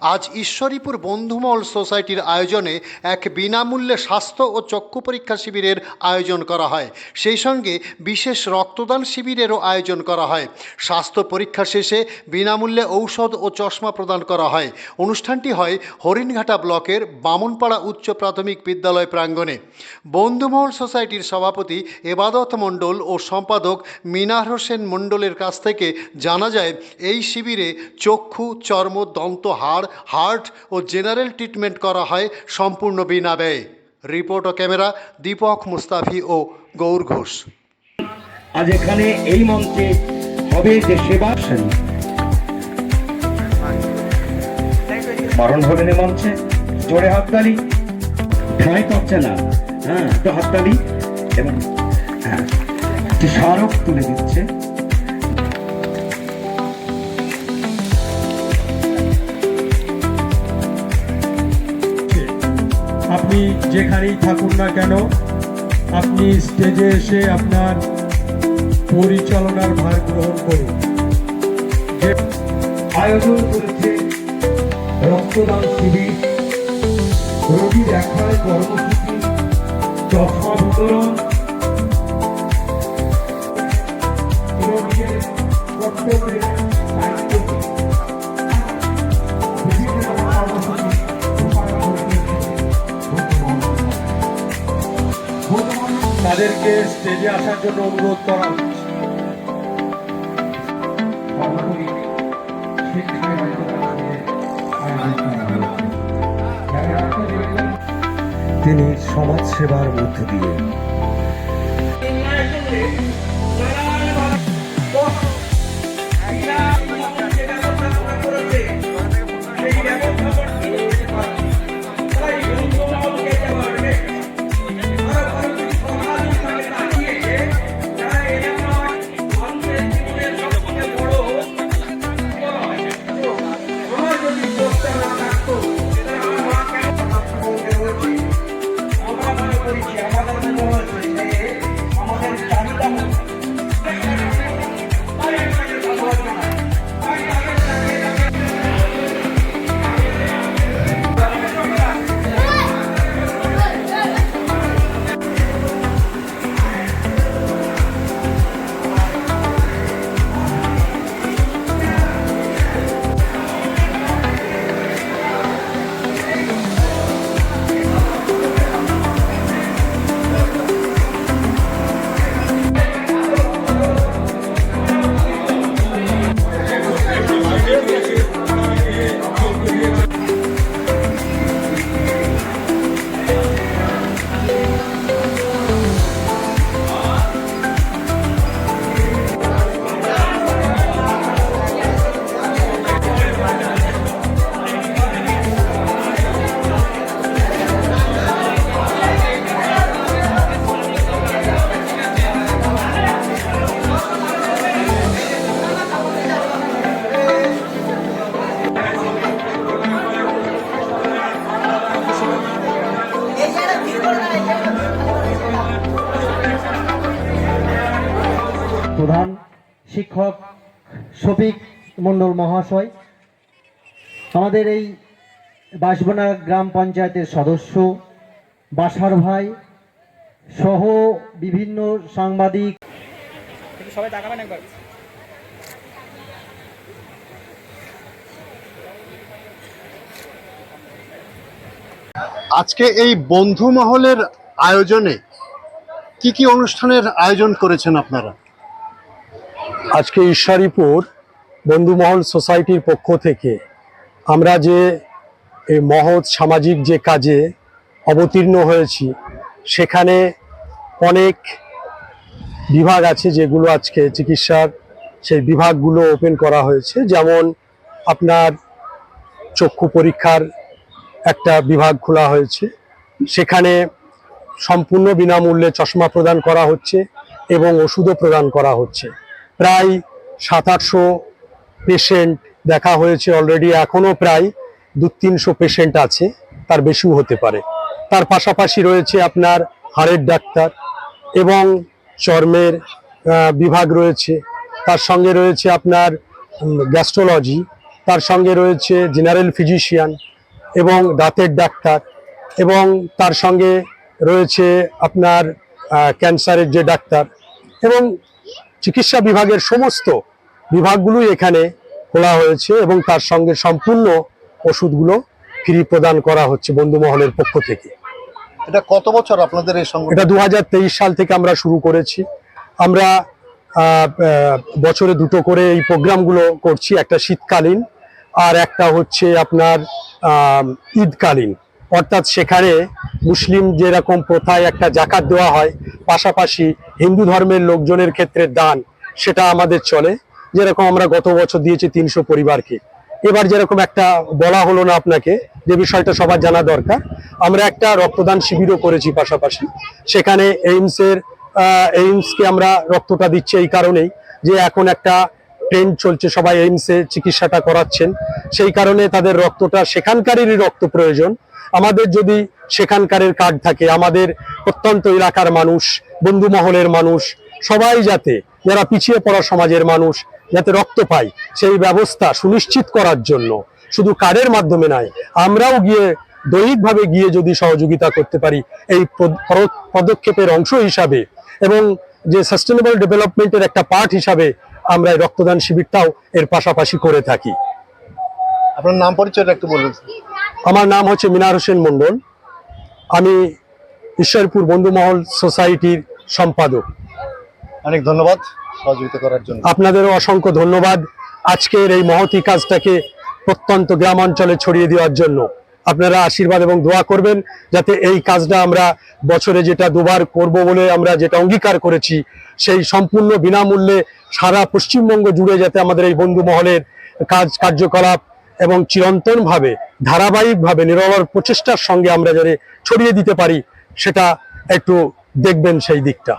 আজ ঈশ্বরীপুর বন্ধুমহল সোসাইটির আয়োজনে এক বিনামূল্যে স্বাস্থ্য ও চক্ষু পরীক্ষা শিবিরের আয়োজন করা হয়। সেই সঙ্গে বিশেষ রক্তদান শিবিরেরও আয়োজন করা হয়। স্বাস্থ্য পরীক্ষা শেষে বিনামূল্যে ঔষধ ও চশমা প্রদান করা হয়। অনুষ্ঠানটি হয় হরিণঘাটা ব্লকের বামনপাড়া উচ্চ প্রাথমিক বিদ্যালয় প্রাঙ্গণে। বন্ধুমহল সোসাইটির সভাপতি এবাদত মণ্ডল ও সম্পাদক মিনার হোসেন মণ্ডলের কাছ থেকে জানা যায়, এই শিবিরে চক্ষু, চর্ম, দন্ত হাড়, হার্ট ও জেনারেল ট্রিটমেন্ট করা হয় সম্পূর্ণ বিনা ব্যয়ে। রিপোর্ট ও ক্যামেরা দীপক মুস্তাফি ও গৌর ঘোষ। আজ এখানে এই মঞ্চে হবে যে সেবা স্মরণ মঞ্চে জোরে হাততালি। ঠাঁই করছে না। হ্যাঁ একটু হাততালি। এবং হ্যাঁ স্মারক তুলে দিচ্ছে। আপনি যেখানেই থাকুন না কেন, আপনি স্টেজে এসে আপনার পরিচালনার ভার গ্রহণ করুন। আয়োজন করেছে রক্তদান শিবির, রোগী দেখায় কর্মসূচি, চশমা বিতরণ রোগীর তাদেরকে স্টেজে আসার জন্য অনুরোধ করা হচ্ছে। সমাজ সেবার মধ্যে তাদের প্রধান শিক্ষক শফিক মণ্ডল মহাশয়। আমাদের এই বাঁশবনা গ্রাম পঞ্চায়েতের সদস্য বাসার ভাই সহ বিভিন্ন সাংবাদিক। আজকে এই বন্ধু মহলের আয়োজনে কি কি অনুষ্ঠানের আয়োজন করেছেন আপনারা? আজকে ঈশ্বরীপুর বন্ধুমহল সোসাইটির পক্ষ থেকে আমরা যে এই মহৎ সামাজিক যে কাজে অবতীর্ণ হয়েছি, সেখানে অনেক বিভাগ আছে যেগুলো আজকে চিকিৎসার সেই বিভাগগুলো ওপেন করা হয়েছে। যেমন আপনার চক্ষু পরীক্ষার একটা বিভাগ খোলা হয়েছে। সেখানে সম্পূর্ণ বিনামূল্যে চশমা প্রদান করা হচ্ছে এবং ওষুধও প্রদান করা হচ্ছে। প্রায় সাত, আটশো পেশেন্ট দেখা হয়েছে অলরেডি এখনও প্রায় দু, তিনশো পেশেন্ট আছে, তার বেশিও হতে পারে। তার পাশাপাশি রয়েছে আপনার হাড়ের ডাক্তার এবং চর্মের বিভাগ রয়েছে। তার সঙ্গে রয়েছে আপনার গ্যাস্ট্রোলজি তার সঙ্গে রয়েছে জেনারেল ফিজিশিয়ান এবং দাঁতের ডাক্তার এবং তার সঙ্গে রয়েছে আপনার ক্যান্সারের যে ডাক্তার এবং চিকিৎসা বিভাগের সমস্ত বিভাগগুলোই এখানে খোলা হয়েছে এবং তার সঙ্গে সম্পূর্ণ ওষুধগুলো ফ্রি প্রদান করা হচ্ছে বন্ধুমহলের পক্ষ থেকে। এটা কত বছর আপনাদের এই সংগঠন? এটা দু হাজার তেইশ সাল থেকে আমরা শুরু করেছি। আমরা বছরে দুটো করে এই প্রোগ্রামগুলো করছি একটা শীতকালীন আর একটা হচ্ছে আপনার ঈদকালীন। অর্থাৎ সেখানে মুসলিম যেরকম প্রথায় একটা জাকাত দেওয়া হয় পাশাপাশি হিন্দু ধর্মের লোকজনের ক্ষেত্রে দান, সেটা আমাদের চলে। যেরকম আমরা গত বছর দিয়েছি তিনশো পরিবারকে। এবার যেরকম একটা বলা হলো না আপনাকে, যে বিষয়টা সবার জানা দরকার, আমরা একটা রক্তদান শিবিরও করেছি পাশাপাশি। সেখানে এইমসের এইমসকে আমরা রক্তটা দিচ্ছি এই কারণেই যে এখন একটা ট্রেন্ড চলছে, সবাই এইমসে চিকিৎসাটা করাচ্ছেন। সেই কারণে তাদের রক্তটা সেখানকারেরই রক্ত প্রয়োজন। আমাদের যদি সেখানকারের কার্ড থাকে, আমাদের প্রত্যন্ত এলাকার মানুষ, বন্ধু মহলের মানুষ, সবাই যাতে, যারা পিছিয়ে পড়া সমাজের মানুষ, যাতে রক্ত পায়, সেই ব্যবস্থা সুনিশ্চিত করার জন্য, শুধু কার্ডের মাধ্যমে নয়, আমরাও গিয়ে দৈহিকভাবে গিয়ে যদি সহযোগিতা করতে পারি, এই পদ- পর- পদক্ষেপের অংশ হিসাবে এবং যে সাস্টেনেবল ডেভেলপমেন্টের একটা পার্ট হিসাবে আমরা এই রক্তদান শিবিরটাও এর পাশাপাশি করে থাকি। আপনার নাম পরিচয়টা একটু বলুন আমার নাম হচ্ছে মিনার হোসেন মন্ডল আমি ঈশ্বরপুর বন্ধুমহল সোসাইটির সম্পাদক। অনেক ধন্যবাদ সহযোগিতা করার জন্য। আপনাদেরও অসংখ্য ধন্যবাদ আজকের এই মহতি কাজটাকে প্রত্যন্ত গ্রাম অঞ্চলে ছড়িয়ে দেওয়ার জন্য। আপনারা আশীর্বাদ এবং দোয়া করবেন যাতে এই কাজটা আমরা বছরে যেটা দুবার করব বলে আমরা যেটা অঙ্গীকার করেছি, সেই সম্পূর্ণ বিনামূল্যে সারা পশ্চিমবঙ্গ জুড়ে যাতে আমাদের এই বন্ধু মহলের কাজ, কার্যকলাপ এবং চিরন্তনভাবে, ধারাবাহিকভাবে নিরবর প্রচেষ্টার সঙ্গে আমরা যাতে ছড়িয়ে দিতে পারি, সেটা একটু দেখবেন সেই দিকটা।